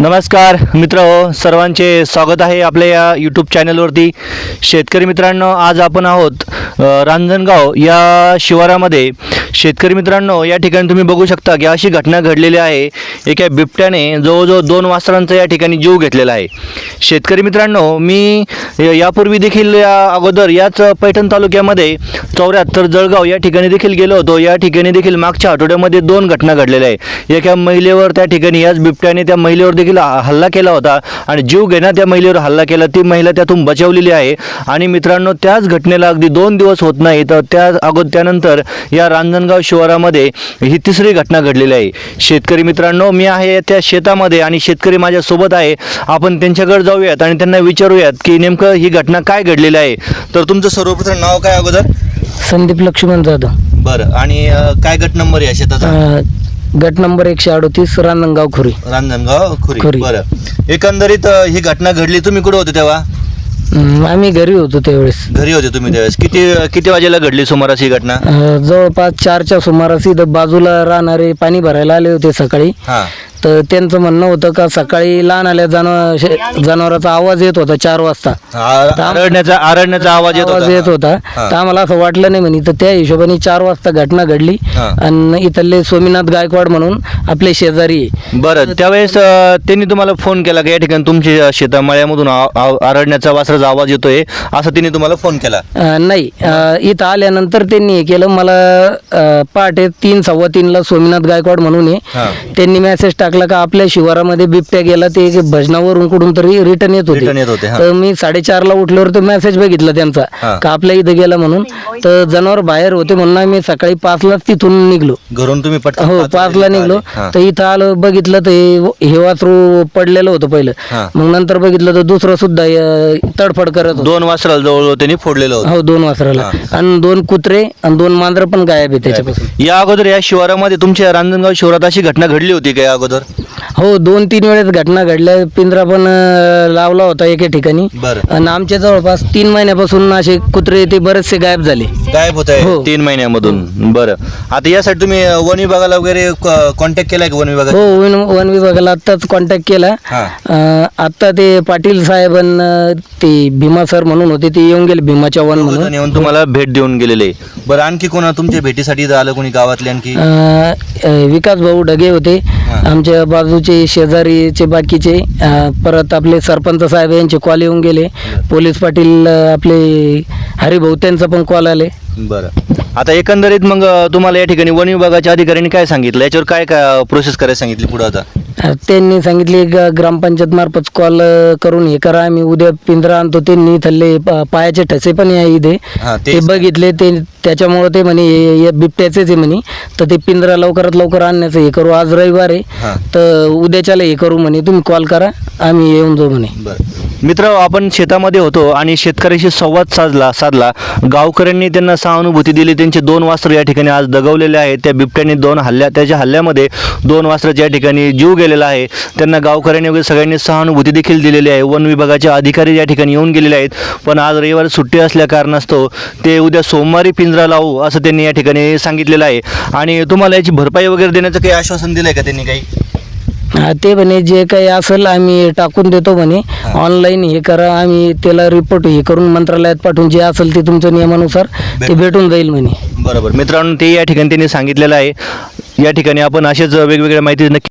नमस्कार मित्र हो सर्वांचे स्वागत आहे आपल्या या यूट्यूब चॅनलवरती शेतकरी मित्रांनो आज आपण आहोत रांजणगाव या शिवारामध्ये. शेतकरी मित्रांनो या ठिकाणी तुम्ही बघू शकता की अशी घटना घडलेली आहे. एका बिबट्याने जवळजवळ दोन वासरांचा या ठिकाणी जीव घेतलेला आहे. शेतकरी मित्रांनो मी यापूर्वी देखील या अगोदर याच पैठण तालुक्यामध्ये चौऱ्याहत्तर जळगाव या ठिकाणी देखील गेलो होतो. या ठिकाणी देखील मागच्या आठवड्यामध्ये दोन घटना घडलेल्या आहे एका महिलेवर त्या ठिकाणी याच बिबट्याने त्या महिलेवर देखील हल्ला केला होता आणि जीव घेण्यात त्या महिलेवर हल्ला केला. ती महिला त्यातून बचावलेली आहे. आणि मित्रांनो त्याच घटनेला अगदी दोन दिवस होत नाही. तर त्या अगोदर त्यानंतर या रांजणगाव शिवारामध्ये ही तिसरी घटना घडलेली आहे. शेतकरी मित्रांनो मी आहे त्या शेतामध्ये आणि शेतकरी माझ्यासोबत आहे. आपण त्यांच्याकडे जाऊयात आणि त्यांना विचारूयात की नेमकं ही घटना काय घडलेली आहे. तर तुमचं सर्वप्रथम नाव काय अगोदर? संदीप लक्ष्मण जाधव. बरं. आणि अ, काय गट नंबर आहे शेताचा? अं, गट नंबर एकशे अडोतीस रांजणगाव खुरी. रांजणगाव खुरी. खुरी. बरं. एकंदरीत अ, ही घटना घडली. तुम्ही कुठे होते तेव्हा? आम्ही घरी होतो त्यावेळेस. घरी होते तुम्ही त्यावेळेस. किती किती वाजेला घडली सुमारास ही घटना? अं, जवळपास चारच्या सुमारास इथं बाजूला राहणारे पाणी भरायला आले होते सकाळी. हां. तर त्यांचं म्हणणं होतं का सकाळी लहान आल्या जनावर जनावराचा आवाज येत होता चार वाजता. आ- आरडण्याचा आरडण्याचा आवाज येत आवाज येत होता. होता. तर आम्हाला असं वाटलं नाही म्हणे तर त्या हिशोबाने चार वाजता घटना घडली. हा. आणि इथले सोमीनाथ गायकवाड म्हणून आपले शेजारी आहे. बरं त्यावेळेस अ, त्यांनी तुम्हाला फोन केला का? या ठिकाणी तुमच्या शेतामळ्यामधून आ- आरडण्याचा वासराचा आवाज येतोय असं तिने तुम्हाला फोन केला? अ, नाही. अ, इथं आल्यानंतर त्यांनी हे केलं. मला अ, पहाटे तीन सव्वा तीनला सोमीनाथ गायकवाड म्हणून हा. आहे त्यांनी मेसेज टाकला. का आपल्या शिवारामध्ये बिबट्या गेला ते भजनावरून कुठून तरी रिटर्न येत होते, हा. तर मी साडेचारला उठल्यावर तो मेसेज बघितला हा. त्यांचा का आपल्या इथं गेला म्हणून. तर जनावर बाहेर होते म्हणून आम्ही सकाळी पाचलाच तिथून निघलो. घरून तुम्ही पटकन हो पाच पाचला वाजता निघलो. आले. हां. तर इथं आलं बघितलं तर हे- हे वासरू पडलेलं होतं पहिलं. हां. मग नंतर बघितलं तर दुसरं सुद्धा अ, तडफड करत होतं. दोन वासराला जवळ त्यांनी फोडलेलं होतं. हो दोन वासराला. आणि दोन कुत्रे आणि दोन मांजर पण गायब आहे त्याच्यापासून. या अगोदर या शिवारामध्ये तुमच्या रांजणगाव शिवारात अशी घटना घडली होती का या अगोदर? jugador हो दोन तीन वेळेस घटना घडल्या. पिंजरा पण अं, लावला होता एके ठिकाणी. बरं. आणि आमच्या जवळपास तीन महिन्यापासून असे कुत्रे ते बरेचसे गायब झाले. गायब होत आहे हो. तीन महिन्यामधून. बरं. आता यासाठी तुम्ही अ, वन विभागाला वगैरे कॉन्टॅक्ट केलाय का वन हो विभागात वन वन विभागाला आत्ताच कॉन्टॅक्ट केला. हां. अं, आत्ता ते पाटील साहेबांना ते भीमा सर म्हणून होते. ते येऊन गेले भीमा चव्हाण म्हणून. दोघंजण येऊन तुम्हाला भेट देऊन गेलेले. बरं आणखी कोणा तुमच्या भेटीसाठी इथं आलं कोणी गावातले आणखी? अं, अं, विकास भाऊ ढगे होते. हां. आमच्या बाजूचे शेजारीचे बाकीचे अं, परत आपले सरपंच साहेब यांचे कॉल येऊन गेले. पोलीस पाटील अं, आपले हरिभाऊ त्यांचा पण कॉल आले. बरं. आता एकंदरीत मग तुम्हाला या ठिकाणी वन विभागाच्या अधिकाऱ्यांनी काय सांगितलं? याच्यावर काय काय प्रोसेस करायला सांगितली पुढे आता? त्यांनी सांगितले ग- ग्रामपंचायत मार्फत कॉल करून हे करा. आम्ही उद्या पिंजरा आणतो. त्यांनी थल्ले पायाचे ठसे पण आहे इथे. ते बघितले ते त्याच्यामुळे ते म्हणे हे- बिबट्याचेच आहे म्हणे. तर ते पिंजरा लवकरात लवकर आणण्याचं हे करू. आज रविवार आहे. तर उद्याच्याला हे करू म्हणे. तुम्ही कॉल करा. आम्ही येऊन जाऊ म्हणे. बरं. मित्र आपण शेतामध्ये होतो आणि शेतकऱ्याशी संवाद साधला साधला. गावकऱ्यांनी त्यांना सहानुभूती दिली. त्यांचे दोन वास्त्र या ठिकाणी आज दगवलेले आहेत. त्या बिबट्याने दोन हल्ल्या त्याच्या हल्ल्यामध्ये दोन वास्त्राच्या या ठिकाणी जीव गेलेला आहे त्यांना गावकऱ्यांनी वगैरे सगळ्यांनी सहानुभूती देखील दिलेली आहे. वन विभागाचे अधिकारी या ठिकाणी येऊन गेलेले आहेत. पण आज रविवारी सुट्टी असल्या कारणास्तव ते उद्या सोमवारी पिंजरा लावू असं त्यांनी या ठिकाणी सांगितलेलं आहे. आणि तुम्हाला याची भरपाई वगैरे देण्याचं काही आश्वासन दिलं आहे का त्यांनी काही? हा, ते म्हणे जे काही असेल आम्ही टाकून देतो म्हणे. ऑनलाईन हे करा आम्ही त्याला रिपोर्ट हे करून मंत्रालयात पाठवून जे असेल ते तुमच्या नियमानुसार ते भेटून जाईल म्हणे. बरोबर. मित्रांनो ते या ठिकाणी त्यांनी सांगितलेलं आहे. या ठिकाणी आपण असेच वेगवेगळ्या माहिती नक्की